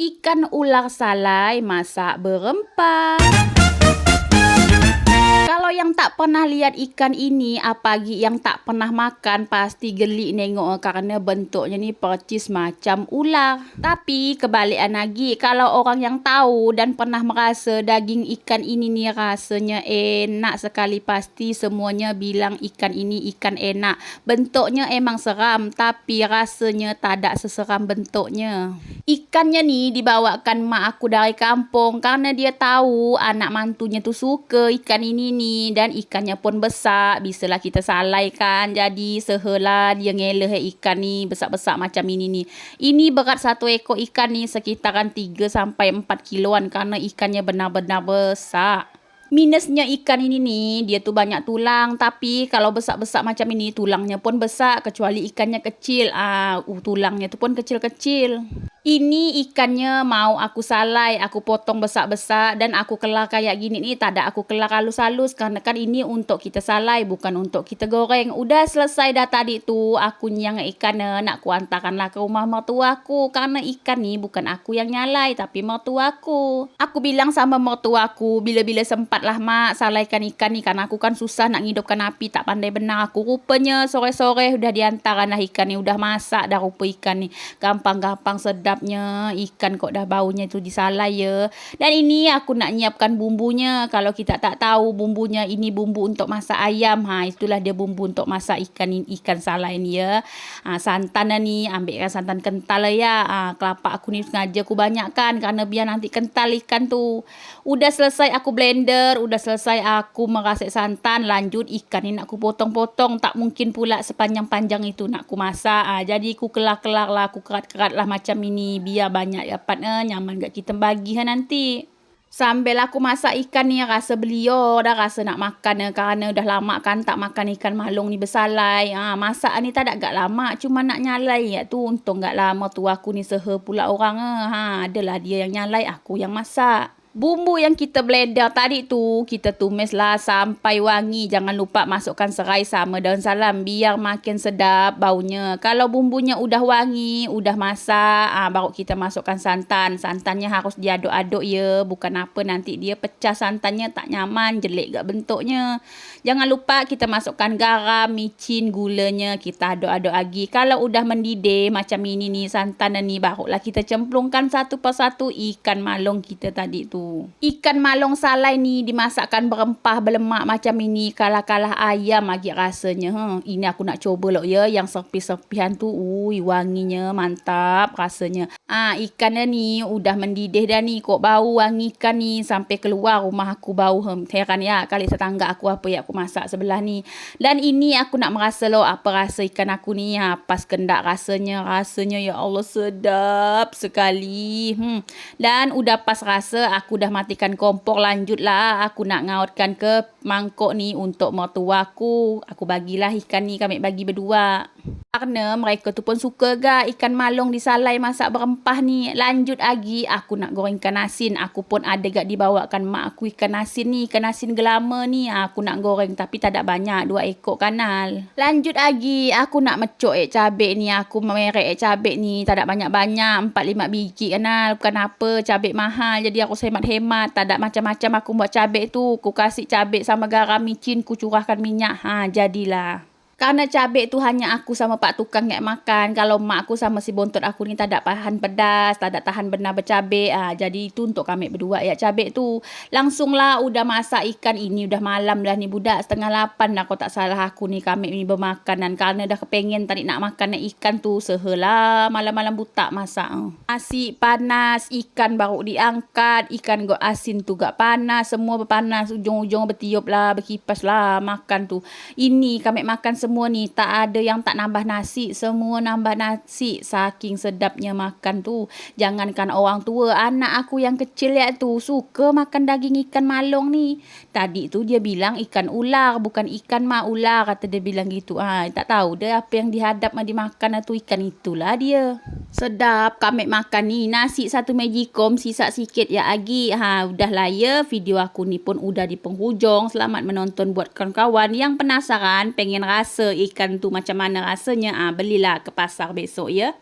Ikan ular salai masak berempah yang tak pernah lihat ikan ini, apalagi yang tak pernah makan, pasti gelik nengok kerana bentuknya ni percis macam ular. Tapi kebalikan lagi, kalau orang yang tahu dan pernah merasa daging ikan ini ni rasanya enak sekali, pasti semuanya bilang ikan ini ikan enak. Bentuknya emang seram, tapi rasanya tak ada seseram bentuknya. Ikannya ni dibawakan mak aku dari kampung kerana dia tahu anak mantunya tu suka ikan ini ni dan ikannya pun besar bisalah kita salaikan jadi sehela dia ngelah ikan ni besar-besar macam ini ni ini berat satu ekor ikan ni sekitaran 3 sampai 4 kiloan kerana ikannya benar-benar besar Minusnya ikan ini ni, dia tu banyak tulang. Tapi kalau besar-besar macam ini, tulangnya pun besar. Kecuali ikannya kecil. Ah, uh, tulangnya tu pun kecil-kecil. Ini ikannya mau aku salai, aku potong besar-besar dan aku kelar kayak gini ni tak ada aku kelar halus-halus kerana kan ini untuk kita salai bukan untuk kita goreng. Udah selesai dah tadi tu aku nyang ikan nak ku hantarkanlah ke rumah mertua aku kerana ikan ni bukan aku yang nyalai tapi mertua aku. Aku bilang sama mertua aku bila-bila sempatlah mak salaikan ikan ni kerana aku kan susah nak ngidupkan api tak pandai benar aku. Rupanya sore-sore udah dihantarkanlah ikan ni udah masak dah rupa ikan ni. Gampang-gampang sedap sedapnya ikan kok dah baunya tu disalai ya. Dan ini aku nak nyiapkan bumbunya. Kalau kita tak tahu bumbunya ini bumbu untuk masak ayam. Ha itulah dia bumbu untuk masak ikan ikan salai ni ya. Ha santan ni ambilkan santan kental lah ya. Ha kelapa aku ni sengaja aku banyakkan kerana biar nanti kental ikan tu. Udah selesai aku blender, udah selesai aku merasik santan, lanjut ikan ni nak aku potong-potong. Tak mungkin pula sepanjang-panjang itu nak aku masak. Ha, jadi aku kelak-kelak lah, aku kerat-kerat lah macam ini ni biar banyak dapat eh, nyaman kat kita bagi ha, nanti. Sambil aku masak ikan ni rasa beliau dah rasa nak makan eh, kerana dah lama kan tak makan ikan malung ni bersalai. Ha, masak ni tak ada agak lama cuma nak nyalai ya tu untung gak lama tu aku ni sehe pula orang eh. Ha, adalah dia yang nyalai aku yang masak. Bumbu yang kita blender tadi tu kita tumislah sampai wangi. Jangan lupa masukkan serai sama daun salam biar makin sedap baunya. Kalau bumbunya udah wangi, udah masak, ah baru kita masukkan santan. Santannya harus diaduk-aduk ya, bukan apa nanti dia pecah santannya tak nyaman, jelek gak bentuknya. Jangan lupa kita masukkan garam, micin, gulanya, kita aduk-aduk lagi. Kalau udah mendidih macam ini nih santan ni barulah kita cemplungkan satu persatu ikan malung kita tadi tu. Ikan malong salai ni dimasakkan berempah berlemak macam ini kalah-kalah ayam lagi rasanya. Ha. Ini aku nak cuba loh ya yang serpih-serpihan tu. Ui wanginya mantap rasanya. Ah ha, ikan ni udah mendidih dah ni kok bau wangi ikan ni sampai keluar rumah aku bau hem. Heran ya kali tetangga aku apa yang aku masak sebelah ni. Dan ini aku nak merasa loh apa rasa ikan aku ni. Ha, pas kendak rasanya. Rasanya ya Allah sedap sekali. Hmm. Dan udah pas rasa aku dah matikan kompor lanjutlah. Aku nak ngautkan ke mangkuk ni untuk mertua aku. Aku bagilah ikan ni kami bagi berdua kerana mereka tu pun suka ga ikan malung disalai masak berempah ni. Lanjut lagi aku nak goreng ikan asin. Aku pun ada gak dibawakan mak aku ikan asin ni. Ikan asin gelama ni aku nak goreng tapi tak ada banyak. Dua ekor kanal. Lanjut lagi aku nak mecuk ek cabai ni. Aku merek ek cabai ni. Tak ada banyak-banyak. Empat lima biji kanal. Bukan apa cabai mahal. Jadi aku hemat-hemat. Tak ada macam-macam aku buat cabai tu. Aku kasih cabai sama garam micin. Ku curahkan minyak. Ha jadilah. Karena cabai tu hanya aku sama pak tukang yang makan. Kalau mak aku sama si bontot aku ni tak ada tahan pedas, tak ada tahan benar bercabai. Ah, jadi itu untuk kami berdua ya cabai tu. Langsunglah udah masak ikan ini. Udah malam dah ni budak. Setengah lapan dah kau tak salah aku ni kami ni bermakanan. Karena dah kepengen tadi nak makan ikan tu. Sehelah malam-malam butak masak. Nasi panas, ikan baru diangkat. Ikan go asin tu gak panas. Semua berpanas. Ujung-ujung bertiup lah, berkipas lah makan tu. Ini kami makan semua semua ni tak ada yang tak nambah nasi. Semua nambah nasi saking sedapnya makan tu. Jangankan orang tua anak aku yang kecil ya tu suka makan daging ikan malong ni. Tadi tu dia bilang ikan ular bukan ikan mak ular kata dia bilang gitu. Ha tak tahu dia apa yang dihadap mah dimakan tu ikan itulah dia sedap kami makan ni. Nasi satu magicom sisa sikit ya agi. Ha udahlah ya. Video aku ni pun udah di penghujung. Selamat menonton buat kawan-kawan yang penasaran pengen rasa ikan tu macam mana rasanya, ah belilah ke pasar besok ya.